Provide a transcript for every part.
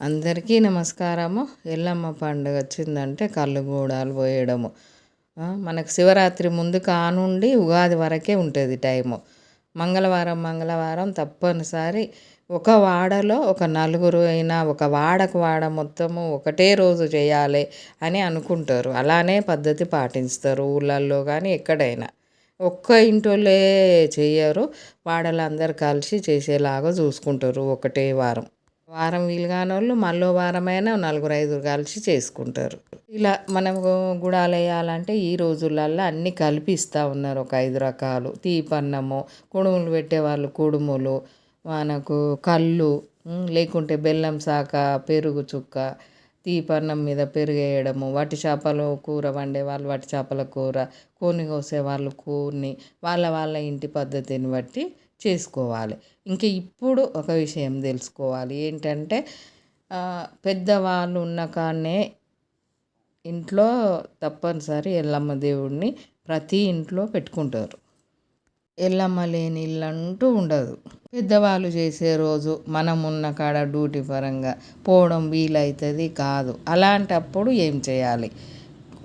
అందరికీ నమస్కారము. ఎల్లమ్మ పండుగ వచ్చిందంటే కళ్ళు గూడాలు పోయడము. మనకు శివరాత్రి ముందు కానుండి ఉగాది వరకే ఉంటుంది టైము. మంగళవారం మంగళవారం తప్పనిసరి ఒక వాడలో ఒక నలుగురు అయినా ఒక వాడకు వాడ మొత్తము ఒకటే రోజు చేయాలి అని అనుకుంటారు. అలానే పద్ధతి పాటిస్తారు ఊళ్ళల్లో కానీ ఎక్కడైనా. ఒక్క ఇంటోళ్ళే చేయరు వాడలందరూ కలిసి చేసేలాగా చూసుకుంటారు ఒకటే వారం. వారం వీలు కాని వాళ్ళు మళ్ళీ వారమైనా నలుగురు ఐదుగురు కలిసి చేసుకుంటారు. ఇలా మనకు గుడాలు వేయాలంటే ఈ రోజులల్లో అన్నీ కలిపి ఇస్తూ ఉన్నారు. ఒక ఐదు రకాలు. తీపన్నము కుడుములు పెట్టేవాళ్ళు కుడుములు మనకు కళ్ళు లేకుంటే బెల్లం శాక పెరుగు చుక్క తీపన్నం మీద పెరుగేయడము వాటి చేపలు కూర వండే వాళ్ళు వాటి చేపల కూర కోని కోసే వాళ్ళు కూని వాళ్ళ వాళ్ళ ఇంటి పద్ధతిని బట్టి చేసుకోవాలి. ఇంకా ఇప్పుడు ఒక విషయం తెలుసుకోవాలి. ఏంటంటే పెద్దవాళ్ళు ఉన్న కాడనే ఇంట్లో తప్పనిసరి ఎల్లమ్మ దేవుడిని ప్రతి ఇంట్లో పెట్టుకుంటారు. ఎల్లమ్మ లేని ఇల్లు అంటూ ఉండదు. పెద్దవాళ్ళు చేసే రోజు మనం ఉన్న కాడ డ్యూటీ పరంగా పోవడం వీలవుతుంది కాదు. అలాంటప్పుడు ఏం చేయాలి?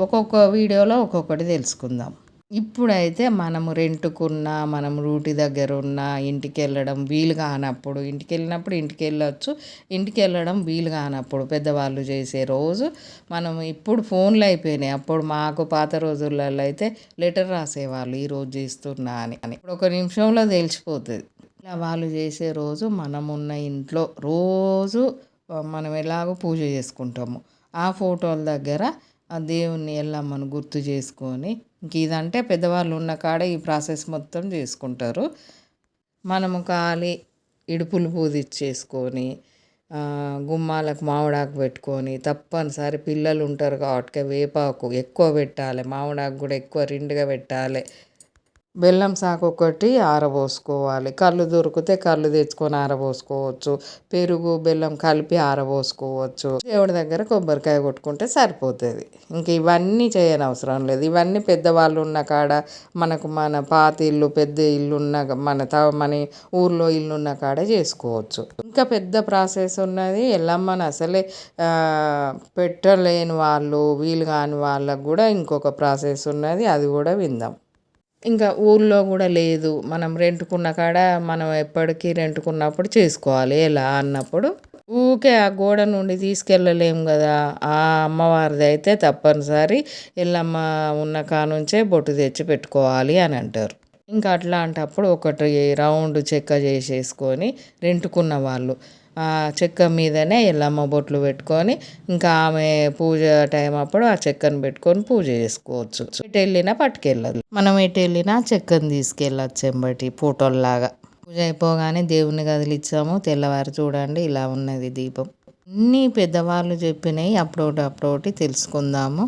ఒక్కొక్క వీడియోలో ఒక్కొక్కటి తెలుసుకుందాం. ఇప్పుడైతే మనము రెంట్కున్న మనం రూటి దగ్గర ఉన్న ఇంటికి వెళ్ళడం వీలు కానప్పుడు ఇంటికి వెళ్ళినప్పుడు ఇంటికి వెళ్ళొచ్చు ఇంటికి వెళ్ళడం వీలు కానప్పుడు పెద్దవాళ్ళు చేసే రోజు మనం ఇప్పుడు ఫోన్లు అయిపోయినాయి. అప్పుడు మాకు పాత రోజులలో అయితే లెటర్ రాసేవాళ్ళు ఈరోజు చేస్తున్నా అని. అని ఇప్పుడు ఒక నిమిషంలో తెలిసిపోతుంది. ఇలా వాళ్ళు చేసే రోజు మనమున్న ఇంట్లో రోజు మనం ఎలాగో పూజ చేసుకుంటాము. ఆ ఫోటోల దగ్గర ఆ దేవుణ్ణి ఎల్లమ్మను గుర్తు చేసుకొని ఇంక ఇదంటే పెద్దవాళ్ళు ఉన్న కాడ ఈ ప్రాసెస్ మొత్తం చేసుకుంటారు. మనము ఖాళీ ఇడుపులు పూజిచ్చేసుకొని గుమ్మాలకు మామిడాకు పెట్టుకొని తప్పనిసరి పిల్లలు ఉంటారు కాబట్టి వేపాకు ఎక్కువ పెట్టాలి మామిడాకు కూడా ఎక్కువ రెండుగా పెట్టాలి. బెల్లం సాకు ఒకటి ఆరబోసుకోవాలి. కళ్ళు దొరికితే కళ్ళు తెచ్చుకొని ఆరబోసుకోవచ్చు. పెరుగు బెల్లం కలిపి ఆరబోసుకోవచ్చు. దేవుడి దగ్గర కొబ్బరికాయ కొట్టుకుంటే సరిపోతుంది. ఇంక ఇవన్నీ చేయని అవసరం లేదు. ఇవన్నీ పెద్దవాళ్ళు ఉన్న కాడ మనకు మన పాత ఇల్లు పెద్ద ఇల్లు ఉన్న మన త మన ఊర్లో ఇల్లు ఉన్న కాడ చేసుకోవచ్చు. ఇంకా పెద్ద ప్రాసెస్ ఉన్నది ఎల్లమ్మని అసలే పెట్టలేని వాళ్ళు వీలు కాని వాళ్ళకు కూడా ఇంకొక ప్రాసెస్ ఉన్నది. అది కూడా విందాం. ఇంకా ఊళ్ళో కూడా లేదు. మనం రెంట్కున్న కాడ మనం ఎప్పటికీ రెంట్కున్నప్పుడు చేసుకోవాలి. ఎలా అన్నప్పుడు ఊకే ఆ గోడ నుండి తీసుకెళ్ళలేము కదా. ఆ అమ్మవారిది అయితే తప్పనిసరి ఎల్లమ్మ ఉన్న కానుంచే బొట్టు తెచ్చి పెట్టుకోవాలి అని అంటారు. ఇంకా అట్లాంటప్పుడు ఒకటి రౌండ్ చెక్క చేసేసుకొని రెంట్కున్న వాళ్ళు చెక్క మీదనే ఎల్లమ్మ బొట్లు పెట్టుకొని ఇంకా ఆమె పూజ టైం అప్పుడు ఆ చెక్కను పెట్టుకొని పూజ చేసుకోవచ్చు. ఎటు వెళ్ళినా పట్టుకెళ్ళదు. మనం ఎటు వెళ్ళినా చెక్కను తీసుకెళ్ళచ్చు ఎంబటి ఫోటోల్లాగా. పూజ అయిపోగానే దేవుని కదిలిచ్చాము. తెల్లవారు చూడండి ఇలా ఉన్నది దీపం. అన్నీ పెద్దవాళ్ళు చెప్పినవి అప్పుడోటి అప్పుడోటి తెలుసుకుందాము.